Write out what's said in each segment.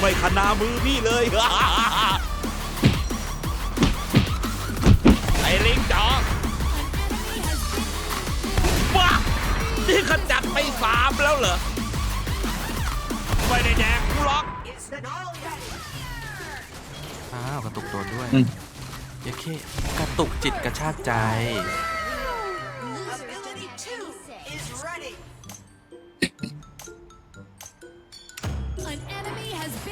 ไม่ขนามือพี่เลยไอ้ลิงจ๋อว้านี่ขจัดไปสามแล้วเหรอ ไม่ได้แดกกูหรอกอ้าวกระตุกโดนด้วยอืมเยเคกระตุกจิตกระชากใจ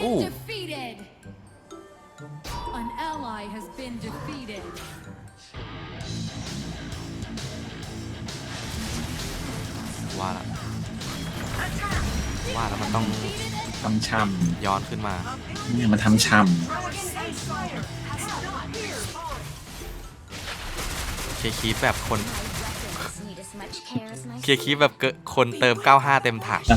Ooh. defeated. An ally has been defeated. ว่าละว่าแล้วมันต้องทำช่ย้อนขึ้นมาำเนี่ยมันทำช่เคลียร์คีปแบบคน need as much care as my เคลียร์คีปแบบเกอะคนเติม 95 เต็มถังำ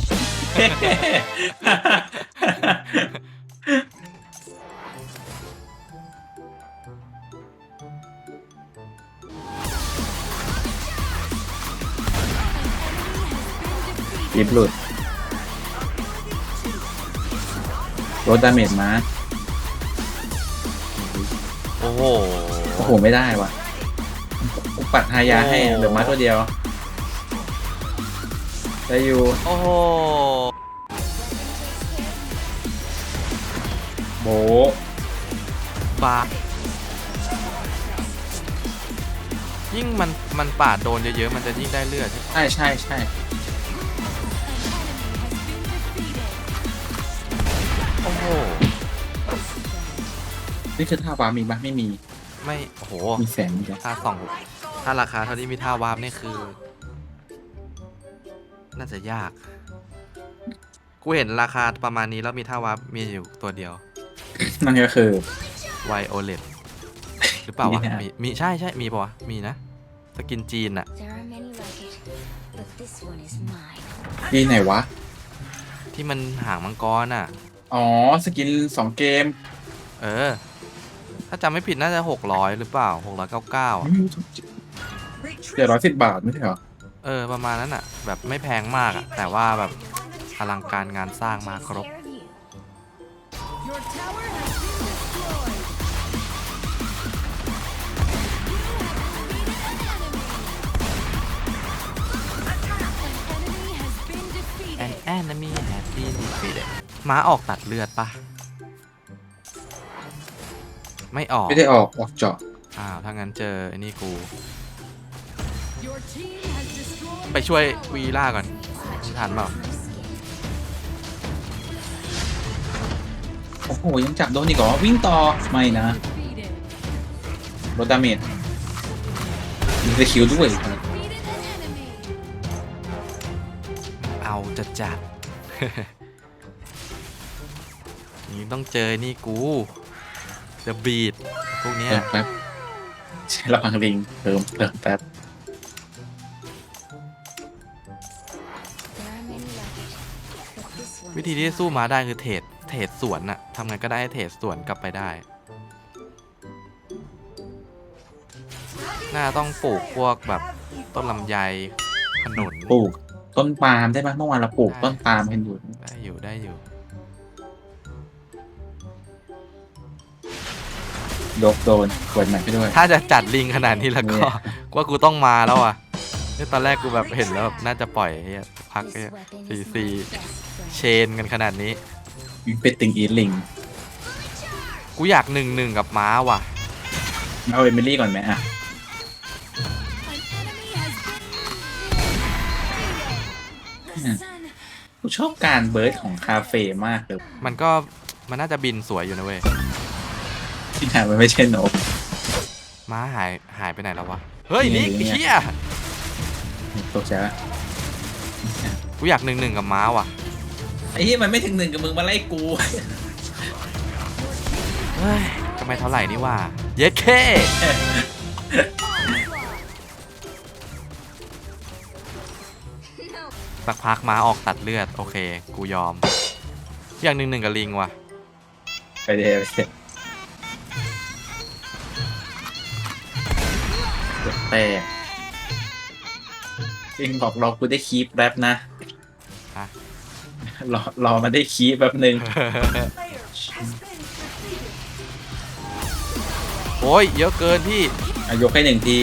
ลิฟต์หลุดลดดาเมจมา โอ้โห โอ้โห ไม่ได้ว่ะกูปัดฮายาให้เหลือมาตัวเดียว ได้อยู่ โอ้โห โบะบายิ่งมันมันปาดโดนเยอะๆ มันจะยิ่งได้เลือดใช่ปะใช่ใช่ใช่โอ้โห นี่คือท่าวามีปะไม่มี ไม่ โอ้โห มีแสงมีแสงถ้าสองถ้าราคาเท่านี้มีท่าวาร์ปนี่คือ น่าจะยาก กูเห็นราคาประมาณนี้แล้วมีท่าวาร์ปมีอยู่ตัวเดียว นั่นก็คือ ไวโอเลตหรือเปล่าวะมีนะ มีมีใช่ใช่มีปะวะ มีนะ สกินจีนอะ There are many like it, but this one is mine. ปีไหนวะ ที่มันหางมังกรอะอ๋อ สกินสองเกมเออ ถ้าจำไม่ผิดน่าจะหกร้อยหรือเปล่าหกร้อยเก้าเก้าเจ็ดร้อยสิบบาทไม่ใช่เหรอ เออ ประมาณนั้นอะแบบไม่แพงมากอะแต่ว่าแบบอลังการงานสร้างมาครบ You have defeated an enemy. An enemy has been An defeated. enemy has been defeated ม้าออกตัดเลือดปะไม่ออกไม่ได้ออกออกเจาะอ้าวถ้างั้นเจอไอ้นี่กู Your team has destroyed. ไปช่วยวีล่าก่อนทันเปล่าโอ้โหยังจับโดนอีกเหรอวิ่งต่อไม่นะ Defeated. ลดดาเมจมีสกิลด้วย Defeated an enemy. เอาจะจัด นี่ต้องเจอนี่กู The Beat พวกเนี้ยเติมแป๊บใช้ระวังลิงเติมเติมแป๊บ There are many like it, but this one วิ is ธีที่ mine. สู้ม้าได้คือเทรดเทรดสวนอะทำไงก็ได้ให้เทรดสวนกลับไปได้ น่าต้องปลูกพวกแบบต้นลำไยขนุน ปลูก ต้นปาล์มได้ปะเมื่อวานเราปลูกต้นปาล์มกันอยู่ได้อยู่ได้อยู่ โดกโดนเปิดใหม่ไปด้วย ถ้าจะจัดลิงขนาดนี้แล้วก็เนี่ยว่ากูต้องมาแล้วอะเฮ้ยตอนแรกกูแบบเห็นแล้วแบบน่าจะปล่อยไอ้เหี้ยพัก This ไอ้ weapon ซี is ซี my best friend. เชนกันขนาดนี้วิ่งไปติงอีทลิง กูอยากหนึ่งหนึ่งกับม้าว่ะ เอาเอมิลี่ก่อนไหมอะ กูชอบการเบิร์ดของคาเฟ่มากเลยมันก็มันน่าจะบินสวยอยู่นะเว้ยที่หามันไม่ใช่นกม้าหายหายไปไหนแล้ววะ เฮ้ยนี่นิกเนี่ยเฮียตกใจปะกูอยากหนึ่งหนึ่งกับม้าว่ะไอ้ที่มันไม่ถึงหนึ่งกับมึงมาไล่กูเฮ้ยก็ไม่เท่าไหร่นี่ว่า เย็ดเค สักพักม้าออกตัดเลือด โอเค กูยอม อยากหนึ่งหนึ่งกับลิงว่ะ ไปเดี๋ยวไปเดี๋ยวแต่จริงบอกรอกูได้คีปแป๊บนะฮะ รอรอมาได้คีปแป๊บหนึ่ง Player has been defeated. โอ้ยเยอะเกินพี่อายกให้หนึ่งที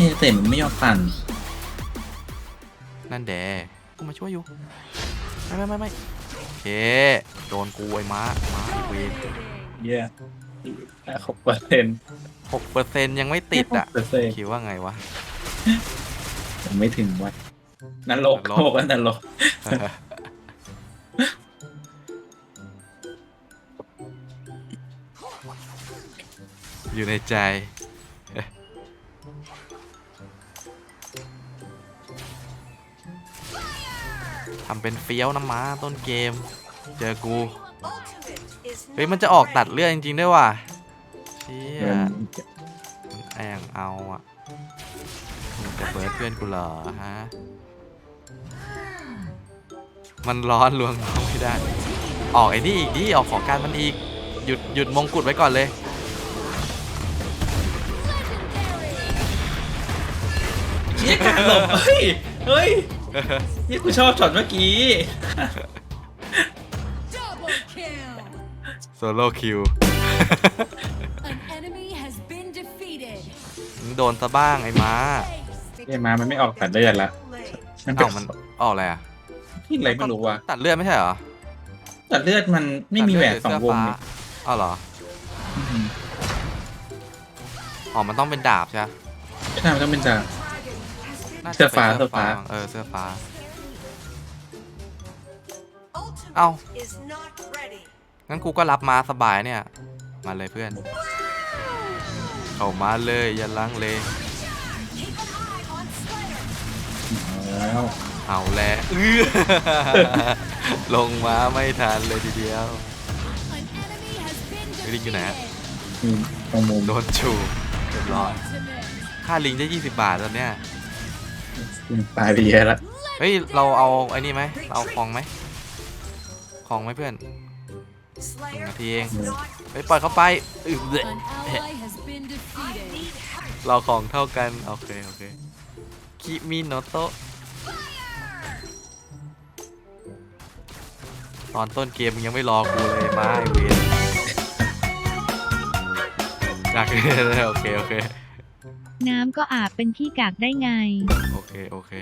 ไอ้เตะมันไม่ยอมปั่นนั่นแดกูมาช่วยอยู่ ไม่ไม่ไม่ไม่โอเค โดนกูไอ้ม้า ม้าไอ้เวนเยี่ยหกเปอร์เซ็นต์หกเปอร์เซ็นต์ยังไม่ติดอะเปอร์เซ็นต์คิดว่าไงวะ ผมไม่ถึงวัดนรกนรกโลกก็นรกอยู่ในใจำเป็นเฟี้ยวนะม้าต้นเกม เจอกู Ultimate is เฮ้ย not มันจะออกตัด ready. เลือดจริง ๆ ด้วยว่ะเชี่ยเงินมันแองเอาอะมึงจะเปิดเพื่อนกูเหรอฮะ มันร้อนลวงน้องไม่ได้ ออกไอ้นี่อีกดิออกของการมันอีก หยุดหยุดมงกุฎไว้ก่อนเลยเยี่ยการหลบเฮ้ย เฮ้ย นี่กูชอบช็อตเมื่อกี้ Double kill. โซโล่คิว An enemy has been defeated. โดนซะบ้างไอ้ม้าเยี่ยมามันไม่ออกตัดเลือดละ Lane. มันเป็เอ้านมันออกอะไรอะที่อะไรไม่รู้ว่ะตัดเลือดไม่ใช่เหรอตัดเลือดมันไม่มีแหวนสองวงตัดนี่เลืดหรืเสื้ฟ้าอ้าวเหรออ๋อ มันต้องเป็นดาบใช่ไหมใช่มันต้องเป็นจาก Dragon has been น่าจะเสื้อฟ้าป็นเสื้อฟ้ามั้งเออเสื้อฟ้า Ultimate Ow. is not ready. งั้นกูก็รับมาสบายเนี่ย มาเลยเพื่อน เข้ามาเลยอย่าลังเล Keep an eye on Slayer. แล้วเอาแหละอื้อลงมาไม่ทันเลยทีเดียว An enemy has been ไอ้ลิงอยู่ไหนอะ defeated. มีตรงมุมโดนชูเรียบร้อย Ultimate. ค่าลิงได้ 20 บาทตอนเนี้ย ตายไปเยอะละเฮ้ย เราเอาไอ้นี่ไหมเราเอาคลองไหมคลองไหมเพื่อน Slayer Một thiên. has not ไปปล่อยเขาไปอึเดะ An ally has been defeated. need help. เราของเท่ากัน โอเค โอเค คิมิโนโตะตอนต้นเกมมึงยังไม่รอกูเลยมาไอเวนอยากเล่นเลยโอเค โอเค น้ำก็อาบเป็นขี้กากได้ไงโอ เค โอเค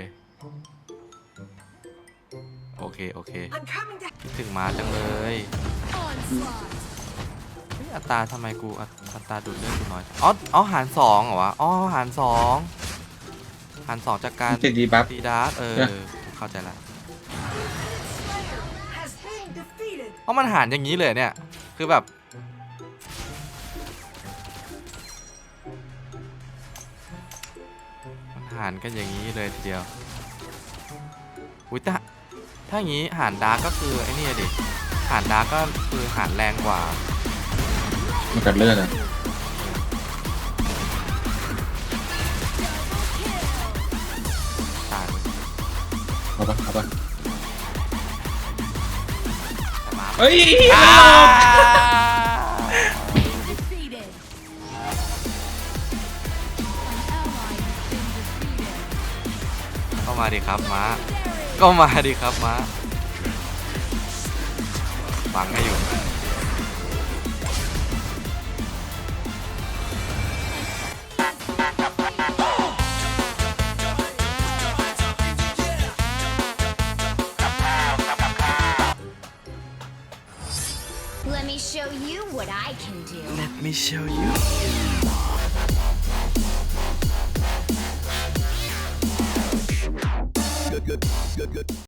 โอเค โอเค I'm coming to คิดถึงมาจังเลย Onslaught. เฮ้ยอัตราทำไมกูอัตอัตราดูดเลือดกูน้อยจังอ๋ออ๋อหารสองเหรอวะอ๋อหารสองหารสองจากการมันจะดีบัฟ ตีดาร์กเออเนี่ยกูเข้าใจละ Slayer has been defeated. เพราะมันหารอย่างนี้เลยเนี่ย คือแบบ มันหารกันอย่างนี้เลยทีเดียวอุ้ยแต่ถ้าอย่างนี้หารดาร์กก็คือไอ้นี่อะดิหารดาร์กก็คือหารแรงกว่ามันตัดเลือดอะตายเว้ยเอาปะเอาปะแต่มา เฮ้ยอ่า Defeated. Defeated. ก็มาดิครับม้าก็มาดิครับม้าฟังให้อยู่ Let me show you what I can do. Let me show you